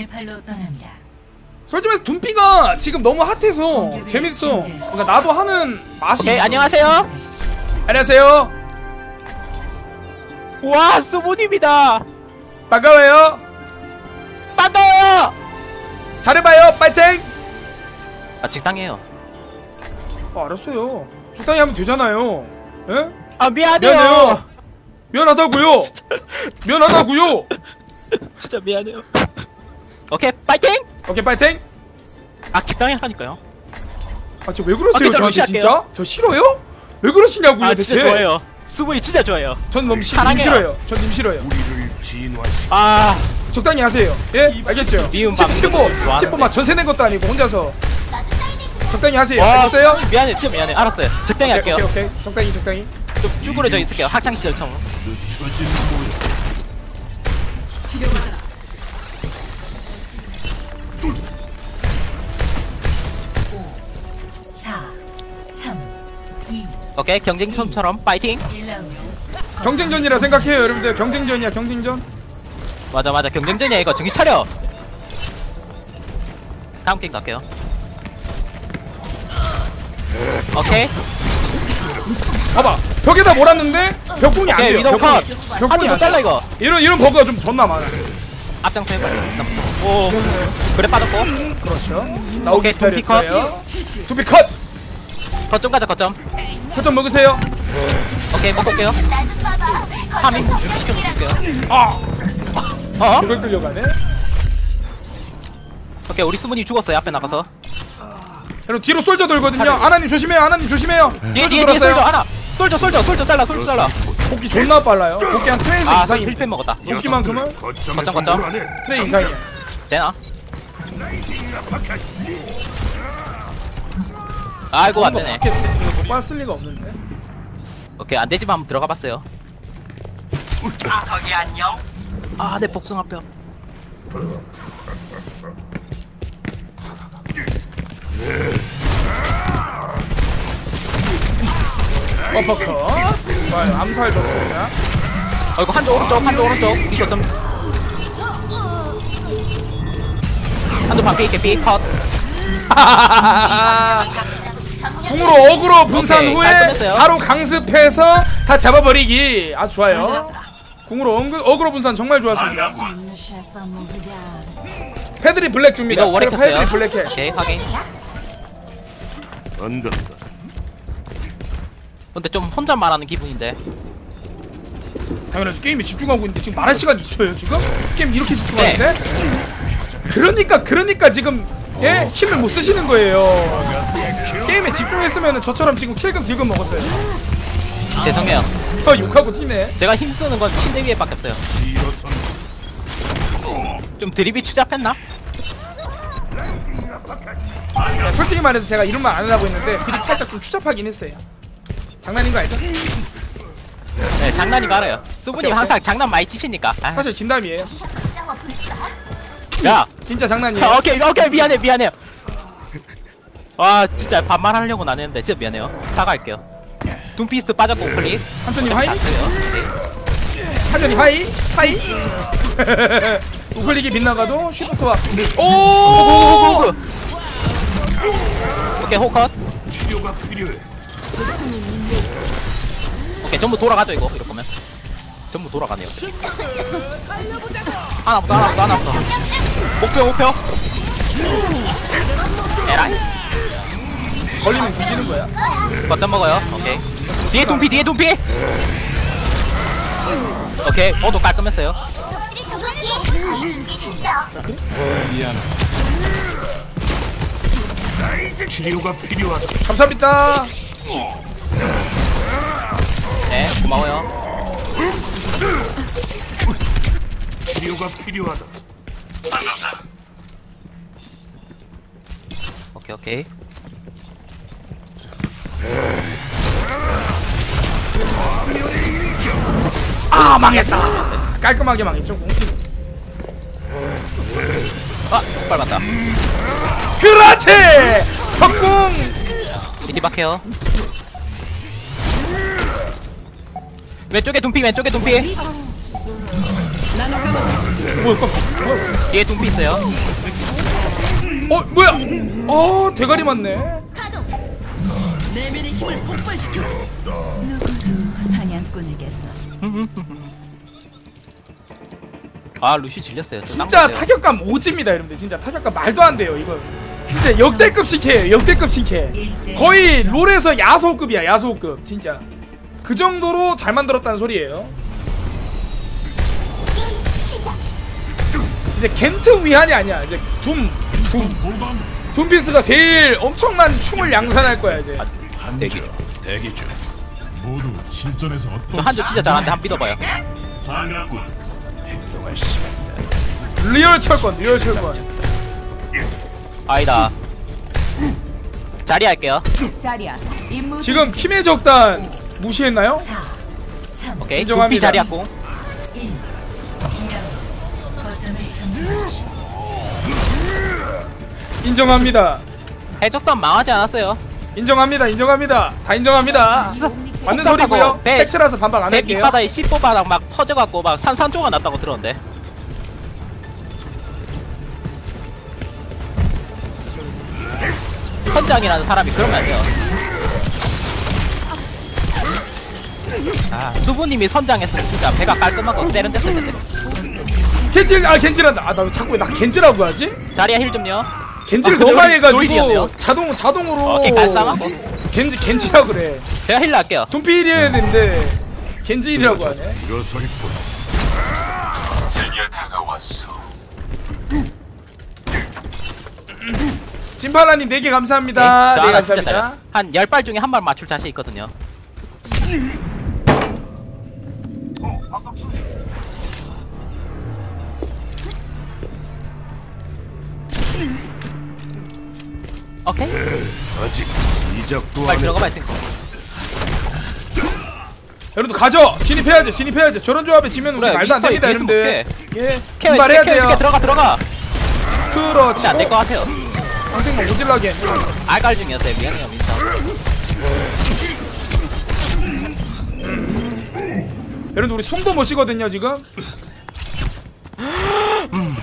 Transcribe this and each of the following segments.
네팔로 떠납니다. 솔직히 말해서 둠피가 지금 너무 핫해서 재밌어. 그러니까 나도 하는 맛이 있어. 안녕하세요 안녕하세요. 와 수분입니다 반가워요. 반가워요 잘해봐요. 파이팅. 아 직당해요 어, 알았어요. 적당히 하면 되잖아요. 예? 아 미안해요 미안해요. 미안하다고요. 미안하다고요. 진짜 미안해요 오케이 파이팅 오케이 파이팅. 아 직당해 하라니까요 아 저 왜 그러세요 저 저한테 무시할게요. 진짜? 저 싫어요? 왜 그러시냐고요 아 대체? 진짜 좋아해요 수분이 진짜 좋아해요 전 너무 님 사랑해요. 싫어요. 전 님 싫어요. 아 적당히 하세요. 예? 알겠죠? 미운 방송 티보 좋아하는데. 티보 막 전세 낸 것도 아니고 혼자서 적당히 하세요. 와, 알겠어요? 미안해 진짜 미안해 알았어요 적당히 오케이, 할게요 오케이 오케이 적당히 적당히. 좀 쭈그러져 있을게요 학창 시절처럼 이, 오케이 경쟁처럼 파이팅 1라운드. 경쟁전이라 생각해요 여러분들 경쟁전이야 경쟁전. 맞아 맞아 경쟁전이야 이거 정신 차려 다음 게임 갈게요 오케이 봐봐 벽에다 몰았는데 벽궁이 안 오케이 돼요. 위도우 컷 벽궁이. 안 잘라 돼. 이거 이런 이런 버그가 좀 존나 많아. 앞장서 해봐 오 그래 빠졌고 그렇죠. 나오기 오케이, 둠피 컷. 기다렸어요. 두피 컷. 거점 가자 거점 컷좀 먹으세요. 오케이 먹고 올게요 파밍 준비시켜줄게요 아 어? 이걸 끌려가네. 오케이 우리 수문이 죽었어요 앞에 나가서 여러분 뒤로 솔져 돌거든요. 아나님 조심해요. 아나님 조심해요. 뒤에 뒤에 뒤에. 솔져 하나 솔져 솔져 솔져 잘라 솔져 잘라 복귀 존나 빨라요. 복귀 한 트레이스 아저 이상입니다. 힐펜 먹었다 복귀만큼은 거점 거점 트레이 이상이에요. 되나? 아이고 안되네 마켓 이거 똑바로 쓸 리가 없는데. 오케이 안 되지만 한번 들어가 봤어요 거기 안녕 아 내 복숭아 뼈 어퍼컷. 좋아요. 암살 좋습니다. 어이구 한쪽 오른쪽 한쪽 오른쪽 이거 좀 한쪽 반피 개피 컷 궁으로 어그로 분산 오케이, 후에 깔끔했어요. 바로 강습해서 다 잡아버리기. 아 좋아요. 궁으로 엉- 어그로 분산 정말 좋았습니다. 패드리 블랙 줍니다. 이거 켰어요 패드리 블랙 해. 오케이 확인. 근데 좀 혼자 말하는 기분인데 당연하지 게임에 집중하고 있는데 지금 말할 시간이 있어요 지금? 게임 이렇게 네. 집중하는데? 그러니까 그러니까 지금 예? 힘을 못 쓰시는 거예요 게임에 집중했으면 저처럼 지금 킬금 딜금 먹었어요. 죄송해요. 어 욕하고 튀네. 제가 힘쓰는 건 침대 위에 밖에 없어요. 일어선 좀 드립이 추잡했나? 야, 솔직히 말해서 제가 이런 말 안 하려고 했는데 드립 살짝 좀 추잡하긴 했어요. 장난인 거 알죠? 네 장난이가 알아요. 수분님 오케이, 항상 장난 많이 치시니까. 아, 사실 진담이에요. 야. 진짜 장난이에요. 아, 오케이 오케이 미안해 미안해요 와 진짜 반말하려고 안 했는데 진짜 미안해요. 사과할게요. 둠피스트 빠졌고 플리 한천님 하이? 한전이 하이? 하이? 우클릭이 빗나가도 쉬프트와. 오! 오케이 호컷. 치료가 필요해. 오케이 전부 돌아가죠 이거. 이럴 거면. 전부 돌아가네요 하나부터 하나부터 하나부터. 목표 목표. 에라이 걸리면 뒤지는 거야. 거점 먹어요. 오케이. 뒤에 둠피 뒤에 둠피! 오케이. 모두 깔끔했어요. 치료가 필요하다. 감사합니다. 네 고마워요. 치료가 필요하다. 오케이 오케이 아 망했다. 깔끔하게 망했죠 공. 아 밟았다. 그렇지! 덕궁! 이디박해요. 왼쪽에 둠피 왼쪽에 둠피. 뭐야 뭐야 뒤에 둠피 있어요. 어 뭐야? 어 대가리 맞네 누구도 사냥꾼에게서. 아 루시 질렸어요. 저 진짜 딴 건데요. 타격감 오집니다 여러분들. 진짜 타격감 말도 안 돼요 이거. 진짜 역대급 신캐예요 역대급 신캐 일대 거의 롤에서 야소급이야 야소급. 진짜. 그 정도로 잘 만들었다는 소리예요. 이제 겐트 위한이 아니야. 이제 둠 둠. 둠피스가 제일 엄청난 춤을 양산할 거야 이제 대기 대기 중. 모두 실전에서 저 어떤 한조 진짜 잘하는데 한 믿어봐요 반갑군. 행동할 시간이다. 리얼 철권 리얼 철권 아니다 자리 할게요 자리야. 임무 지금 힘의 적단 무시했나요? 4 3 오케이 인정합니다. 둠피 자리 할고 1 2라운드 거점을 점령하십시오 인정합니다 해적단 망하지 않았어요 인정합니다 인정합니다. 다 인정합니다. 맞는 소리고요. 배- 팩트라서 반박 안내 할게요. 밑바닥에 씨뽀바닥 막 터져갖고 막 산산조가 났다고 들었는데. 선장이라는 사람이 그러면 안 돼요. 아 수부님이 선장했으면 진짜 배가 깔끔하고 세련됐을 텐데. 겐질 아 겐질한다. 아나왜 자꾸 왜나 겐질하고 하지? 자리야 힐 좀요 겐질 아, 너무 많이 노일이었네요. 해가지고 자동 자동으로 오케이 깔쌈하고 겐지 겐지라 그래. 제가 힐러 할게요. 둠피일이어야 되는데 겐지라고 하네. 일어서리 뿐. 진팔라님 4개 감사합니다. 저네 하나 진짜 감사합니다. 잘해요 한 10발 중에 한 발 맞출 자신 있거든요 오케이. 아직 이적도 빨리 안 들어가 봐야 돼 여러분들 가죠! 진입해야죠 진입해야죠 저런 조합에 지면 우리 그래, 말도 안 됩니다 여러분들. 예 케어 분발해야 케어 돼요. 이렇게 들어가 들어가. 근데 안될 것 같아요. 방생 뭐 모질라게 알갈 중이었어요. 미안해요 민서 여러분들 우리 송도 모시거든요 지금. 음.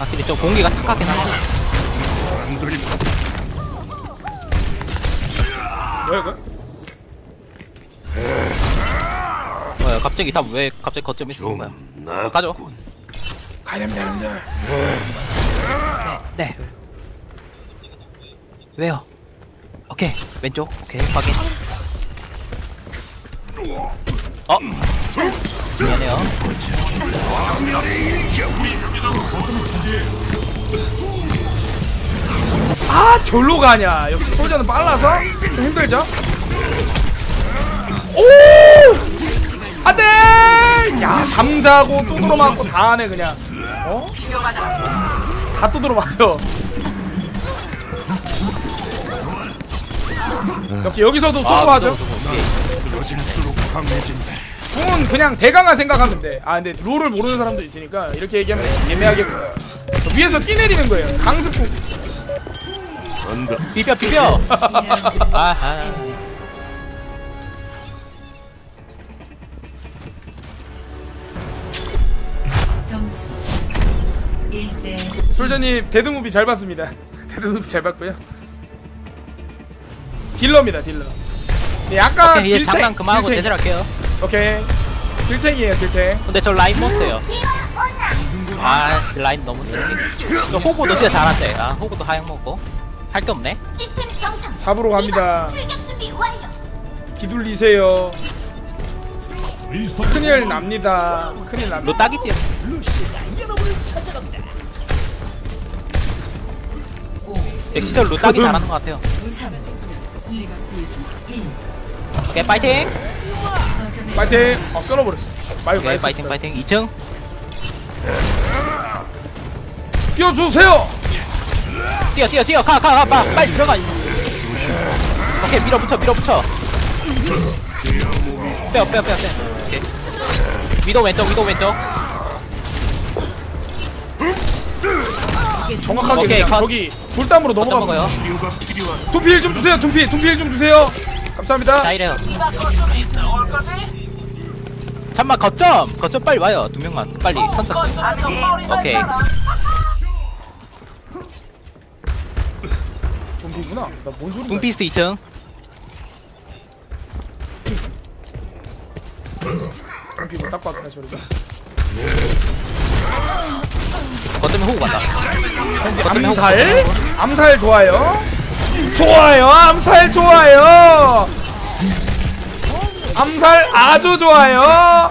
확실히 좀 공기가 탁하긴 하지 뭐야 이거? 뭐야 갑자기 다 왜 갑자기 거점이 쓰는 거야? 나군. 가야 됩니다 여러분들 네. 왜요? 오케이 왼쪽. 오케이 확인. 어 미안해요. 아 절로 가냐. 역시 솔저는 빨라서? 좀 힘들죠? 오! 안돼! 야 잠자고 두드러 맞고 다 하네 그냥. 어? 다 두드러 맞죠 역시 여기서도 수고하죠? 강해진다. 궁은 그냥 대강한 생각하면 돼아 근데 룰을 모르는 사람도 있으니까 이렇게 얘기하면 애매하게 위에서 뛰내리는 거예요 강습궁 간다. 비벼 비벼 2라운드 아하 점수 1대 솔저님 데드무비 잘 봤습니다. 데드무비 잘 봤고요. 딜러입니다 딜러. 네, 약간 오케이 딜탱, 장난 그만하고 딜탱. 제대로 할게요 오케이 딜탱이에요 딜탱. 근데 저 라인 못해요 아씨 라인 너무 세저 호구도 진짜 잘한대 아 호구도 하향 먹고 할 게 없네 시스템 정상. 잡으러 갑니다. 출격 준비 완료. 기둘리세요. 큰일 납니다. 큰일 납니다. 로 딱이지 역시 저 루딱이 잘하는 것 같아요 3 2 1 오케이 파이팅 파이팅. 어 끊어버렸어. 마이크 오케이. 파이팅 파이팅 2층 뛰어주세요. 뛰어 뛰어 뛰어 가 가 가 빨리 들어가 오케이 밀어붙여 밀어붙여 빼요 빼요 빼요 빼요 오케이 위도 왼쪽 위도 왼쪽 정확하게 오케이, 그냥 컷. 저기 돌담으로 어떤 넘어가. 먹어요 치료가 필요하다. 둠필 좀 주세요. 둠필 둠필 좀 주세요. 감사합니다. 자 이래요 잠만 거점 거점 빨리 와요 두 명만 빨리 선착순 오케이 좀비구나. 나 뭔 소리야? 둠피스트 2층 좀비 뭐 닦고 왔구나 소리가. 거점에 호구 간다 거점에 호구 암살? 암살 좋아요. 좋아요. 암살 좋아요. 암살 아주 좋아요.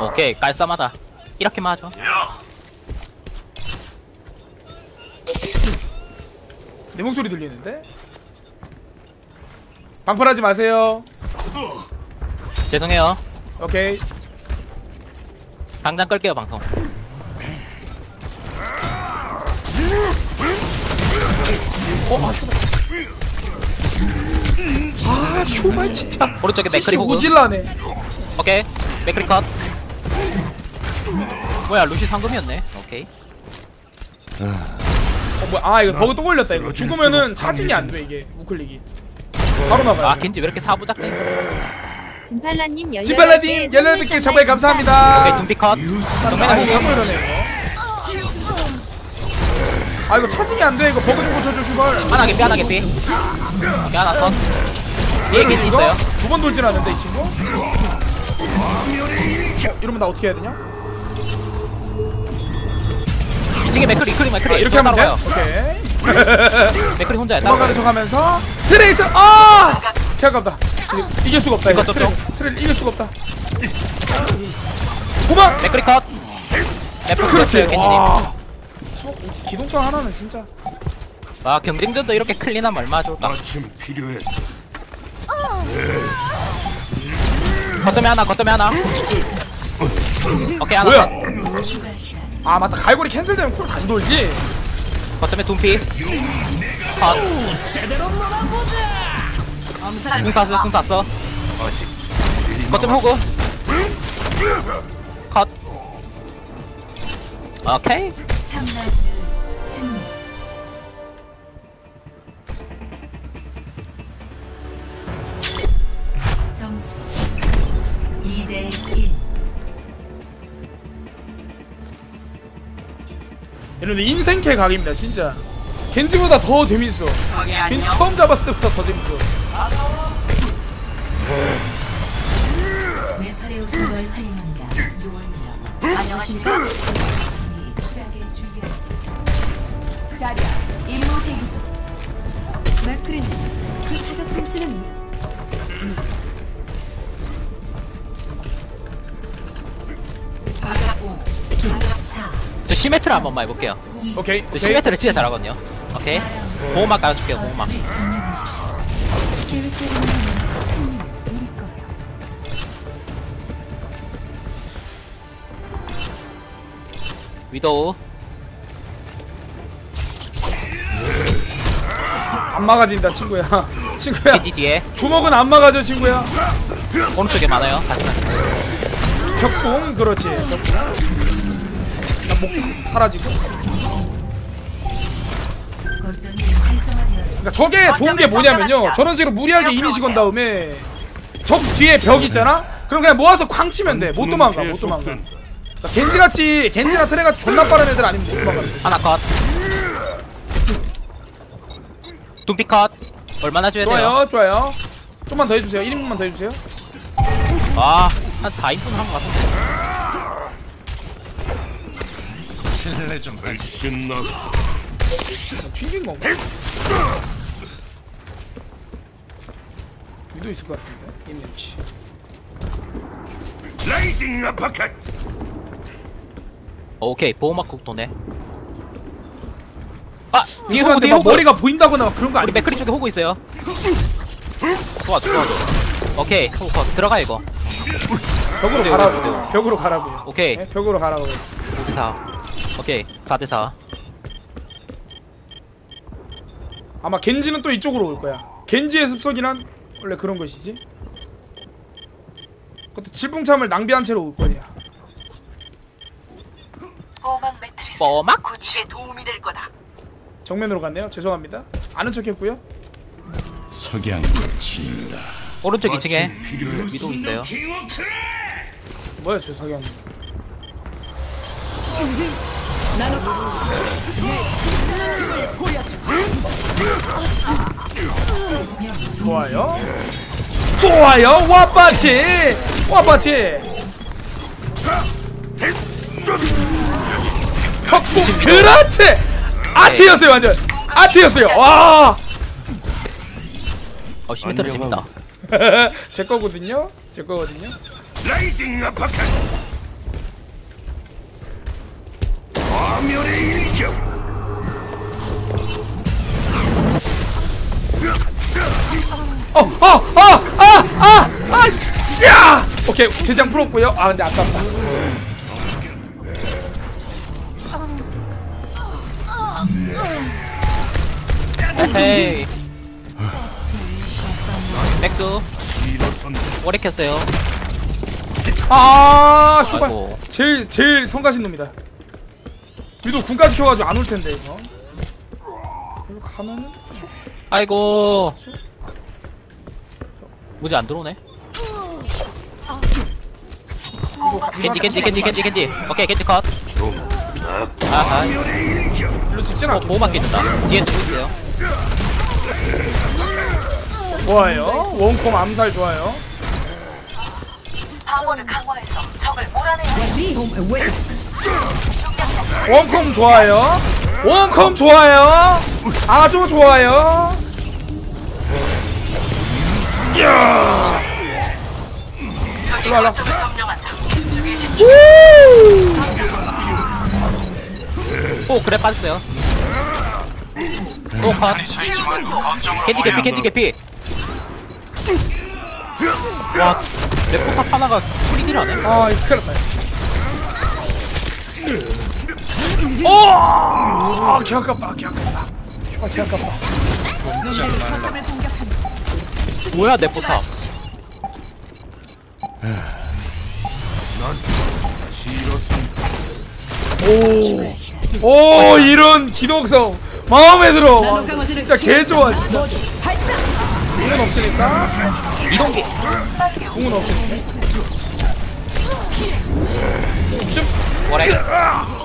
오케이 깔쌈하다 이렇게만 하죠 내 목소리 들리는데? 방풀하지 마세요. 죄송해요 오케이. 당장 끌게요 방송 어, 아, 쇼발. 아, 쇼발 진짜. 오른쪽에 맥크리 호구 오질라네. 오케이 맥크리 컷 뭐야 루시 상금이었네 오케이 어, 뭐야. 아, 이거 버그 또 걸렸다, 이거. 죽으면은 차징이 안 돼, 이게. 우클릭이. 바로 나가요. 아 겐지 왜 이렇게 사부작돼 진팔라님 열려 진팔라님, 18개 정말 오케이 감사합니다. 둠피 컷 아, 정면에 이거 호구 사고 이러네, 이거. 아, 이거 차징이 안 돼, 이거. 버그 좀 고쳐줘, 슈발. 하나게 삐 하나게 삐 오케이 하나 컷 뒤에 겐지 있어요 두번 돌진 않는데, 이 친구? 어, 이러면 나 어떻게 해야 되냐? 2층에 맥크리 맥크리 맥크리 아, 이렇게 하면 돼? 오케이. 맥크리 혼자야 도망가는 따라가요 척 하면서 트레이서 아! 개 아깝다 이게- 이길 수가 없다 이거 이거 트레, 좀 트레 이길 수가 없다 도망! 맥크리 컷 맥크리 그렇지 컷이에요 겐지님 와 수업 뭐지? 기동성 하나는 진짜 아 경쟁전도 이렇게 클린하면 얼마나 좋을까 마침 필요해. 거점에 하나 거점에 하나. 오케이 하나 뭐야? 아 맞다. 갈고리 캔슬되면 쿨 다시 돌지? 거점에 둠피. 컷. 궁 탔어 궁 아직 거점 호구. 컷. 오케이 대 1. 이런데 인생캐 각입니다 진짜 겐지보다 더 재밌어 겐지 처음 잡았을 때부터 더 재밌어 네팔에 오신 걸 환영합니다. 요원이라고. 안녕하십니까? 자리야, 임무 대기 중. 맥크린, 그 사격 솜씨는 시메트를 한 번만 해볼게요. 오케이 저 오케이. 시메트를 진짜 잘하거든요. 오케이. 보호막 깔아줄게요 보호막. 위도우. 안 막아진다 친구야. 친구야. 겐지 뒤에. 주먹은 안 막아져 친구야. 오른쪽에 많아요. 다시 격동 그렇지. 격동 나목 사라지고. 그러니까 저게 좋은 게 뭐냐면요. 저런 식으로 무리하게 이니시 건 다음에 적 뒤에 벽 있잖아. 그럼 그냥 모아서 쾅 치면 돼. 못 도망가, 못 도망가. 그러니까 겐지 같이 겐지나 트레가 존나 빠른 애들 아니면 못 도망가. 하나 컷 둠피 컷 얼마나 줘야 돼요? 좋아요, 좋아요. 좀만 더 해주세요. 1인분만 더 해주세요. 아한 4인분 한 것 같은데 훨씬 나 튕긴 건가? 위도 있을 것 같은데. 이미치. 라이징 아파켓. 어, 오케이 보호막 국도네 아 뒤에 호구 뒤에 막 호구 머리가 보인다거나 막 그런 거 우리 아니야? 맥크리 쪽에 호구 있어요 도와줘 도와줘 오케이 호구 컷 들어가 이거 벽으로 어때요, 가라고. 어때요? 벽으로 가라고. 오케이 네, 벽으로 가라고. 5대4 오케이 4대4 아마 겐지는 또 이쪽으로 올 거야. 겐지의 습성이란 원래 그런 것이지. 그것도 질풍참을 낭비한 채로 올 거야. 매트리스 뽀막 구출에 도움이 될 거다. 정면으로 갔네요. 죄송합니다. 아는 척 했고요. 석양 진다. 오른쪽 2층에 필요해. 위도 있어요 뭐야 저 석양 좋아요. 좋아요. 와빠치. 와빠치. 혁부 그렇지 아트였어요 완전. 아트였어요. 와. 어 시메트로 재밌다. 제 거거든요. 제 거거든요. 라이징 아파트. 파멸의 일격. 어, 어어 어 아 아 아 야! 오케이 대장 풀었고요. 아 근데 아깝다. 에헤이. 일어선 오래 켰어요. 아 슈발 아이고. 제일 제일 성가신 놈이다 위도 군까지 켜가지고 안 올 텐데 이거. 이거 가면은 아이고. 뭐지 안 들어오네? 이거 겐지 겐지 겐지 겐지 겐지. 오케이 겐지 컷. 아하. 일로 직진 어 보호막 깨진다. 뒤에 누구 있어요. 좋아요. 원콤 암살 좋아요 원콤 좋아요. 원콤 좋아요. 아주 좋아요. 이야. 일로 와라. 오 그래 빠졌어요. 또컷. 겐지 개피 겐지 개피. 와내 포탑 하나가 프리딜 하네. 아 이거 큰일 났다 오! 아, 개 아깝다, 개 아깝다. 슈발, 개 아깝다. 뭐야 내 포탑 오, 오, 이런 기동성 마음에 들어. 와, 진짜 개 좋아, 진짜. 궁은 없으니까, 이동기 궁은 없으니까. 좀, 뭐래.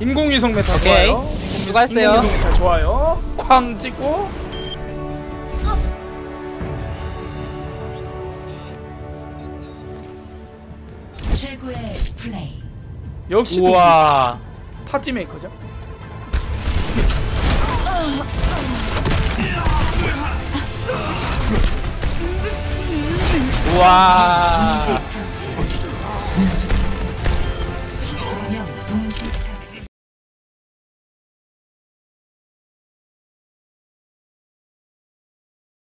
인공위성 메타 오케이. 좋아요. 수고하셨어요 인공위성 메타 좋아요. 쾅 찍고. 최고의 플레이. 역시 또 우와 파티 메이커죠. 우와